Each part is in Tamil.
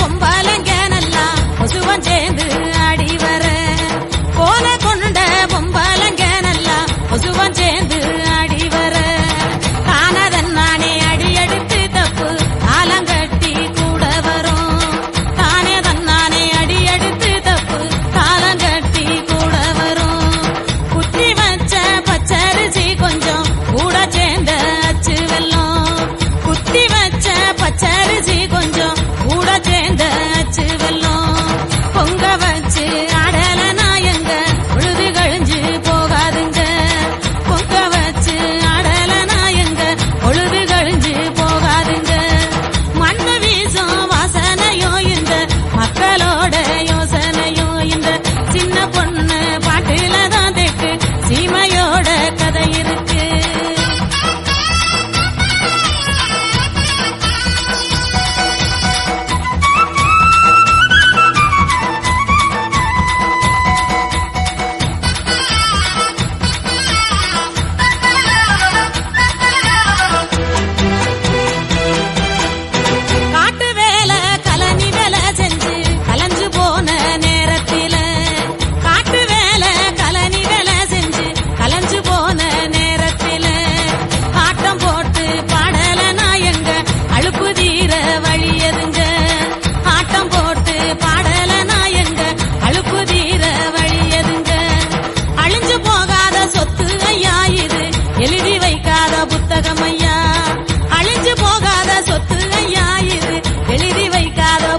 பொம்பாலங்க நல்லா முசுவம் சேர்ந்து ஆடி வர. கோல கொண்ட பொம்பாலங்க நல்லா முசுவம் சேர்ந்து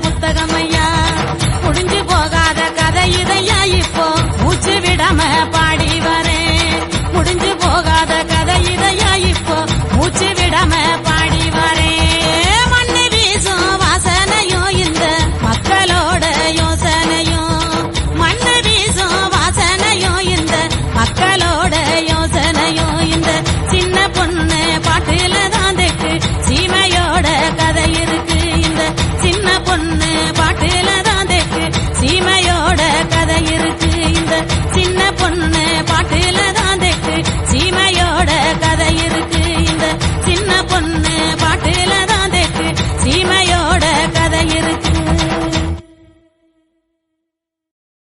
புத்தகமை